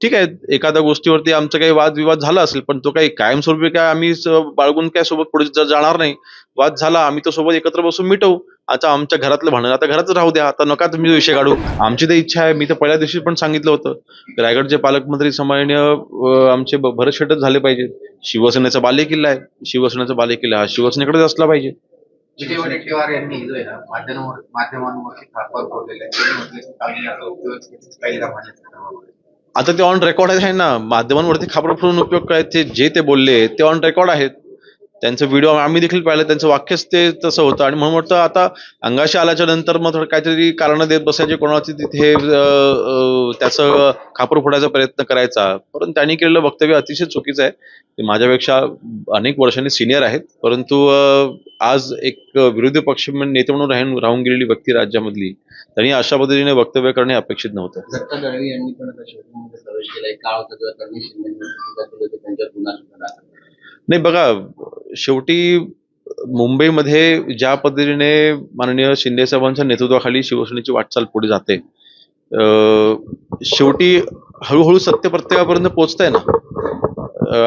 ठीक आहे एखाद्या गोष्टीवरती आमचा काही वादविवाद झाला असेल पण तो काही कायमस्वरूपी काय आम्ही बाळगून काय सोबत पुढे जाणार नाही. वाद झाला आम्ही तो सोबत एकत्र बसून मिटवू. आता आमच्या घरातलं भांडण आता घरातच राहू द्या आता नका तुम्ही विषय काढू. आमची तर इच्छा आहे मी तर पहिल्या दिवशी पण सांगितलं होतं. रायगडचे पालकमंत्री सन्माननीय आमचे भरत शेटच झाले पाहिजे. शिवसेनेचा बालेकिल्ला आहे. शिवसेनेचा बालेकिल्ला हा शिवसेनेकडेच असला पाहिजे. विजय यांनी जो आहे. ना माध्यमांवर माध्यमांवरती फोडलेला आहे आता उपयोग काही दाखवण्याचा आता ते ऑन रेकॉर्ड आहे ना माध्यमांवरती खापर फोडून उपयोग काय ते जे ते बोलले ते ऑन रेकॉर्ड आहेत. त्यांचं व्हिडिओ आम्ही देखील पाहिलं. त्यांचं वाक्यच ते तसं होतं. आणि म्हणून वाटतं आता अंगाशी आल्याच्यानंतर मग थोडं काहीतरी कारण देत बसायचे कोणाची तिथे त्याचं खापर फोडायचा प्रयत्न करायचा. परंतु त्यांनी केलेलं वक्तव्य अतिशय चुकीचं आहे. ते माझ्यापेक्षा अनेक वर्षांनी सिनियर आहेत. परंतु आज एक विरोधी पक्ष नेते म्हणून राहून राहून गेलेली व्यक्ती राज्यामधली त्यांनी अशा पद्धतीने वक्तव्य करणे अपेक्षित नव्हतं. नाही बघा शेवटी मुंबईमध्ये ज्या पद्धतीने माननीय शिंदे साहेबांच्या नेतृत्वाखाली शिवसेनेची वाटचाल पुढे जाते शेवटी हळूहळू सत्य प्रत्येकापर्यंत पोहोचतंय ना.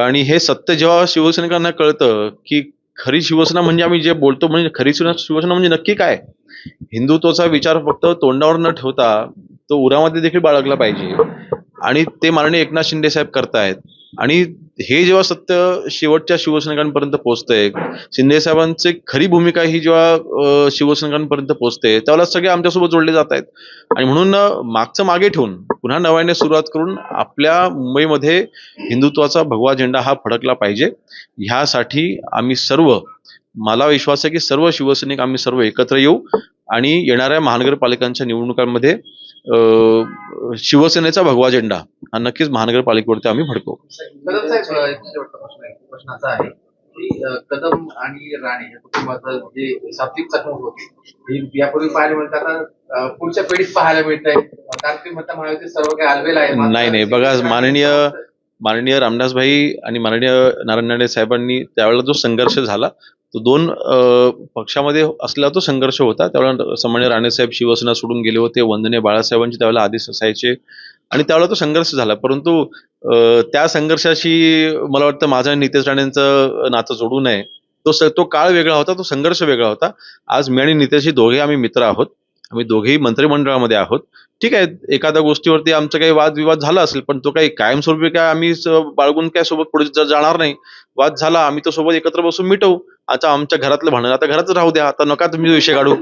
आणि हे सत्य जेव्हा शिवसैनिकांना कळतं की खरी शिवसेना म्हणजे आम्ही जे बोलतो म्हणजे खरी शिवसेना म्हणजे नक्की काय? हिंदुत्वाचा विचार फक्त तोंडावर न ठेवता तो उरामध्ये देखील बाळगला पाहिजे. आणि ते माननीय एकनाथ शिंदे साहेब करतायत. आणि हे जेव्हा सत्य शेवटच्या शिवसैनिकांपर्यंत पोहोचतंय शिंदे साहेबांची खरी भूमिका ही जेव्हा शिवसैनिकांपर्यंत पोहोचते त्यावेळेला सगळे आमच्यासोबत जोडले जात आहेत. आणि म्हणून मागचं मागे ठेवून पुन्हा नव्याने सुरुवात करून आपल्या मुंबईमध्ये हिंदुत्वाचा भगवा झेंडा हा फडकला पाहिजे. ह्यासाठी आम्ही सर्व मला विश्वास आहे की सर्व शिवसैनिक आम्ही सर्व एकत्र येऊ. आणि येणाऱ्या महानगरपालिकांच्या निवडणुकांमध्ये शिवसेनेचा भगवा झेंडा हा नक्कीच महानगरपालिकेवरती आम्ही कदम आणि राणे या कुटुंबाचं जे चकमक होती यापूर्वी पाहायला पुढच्या पिढीत पाहायला मिळत आहे महायुती सर्व काही आहे. मात्र नाही, नाही. बघा, माननीय माननीय रामदासभाई आणि माननीय नारायण राणे साहेबांनी त्यावेळेला जो संघर्ष झाला तो दोन पक्षामध्ये असला तो संघर्ष होता. त्यावेळेला सामान्य राणेसाहेब शिवसेना सोडून गेले होते वंदने बाळासाहेबांचे त्यावेळेला आदेश असायचे. आणि त्यावेळेला तो संघर्ष झाला. परंतु त्या संघर्षाशी मला वाटतं माझा आणि नितेश राणेंचं नातं जोडू नये. तो स- तो काळ वेगळा होता तो संघर्ष वेगळा होता. आज मी आणि नितेशही दोघे आम्ही मित्र आहोत. आम्ही दोघेही मंत्रिमंडळामध्ये आहोत. ठीक आहे एखाद्या गोष्टीवरती आमचा काही वादविवाद झाला असेल पण तो काही कायमस्वरूपी काय आम्ही बाळगून काय सोबत पुढे जाणार नाही. वाद झाला आम्ही तो सोबत एकत्र बसून मिटवू. आता आमच्या घरातलं भांडण आता घरातच राहू द्या आता नका तुम्ही विषय काढू.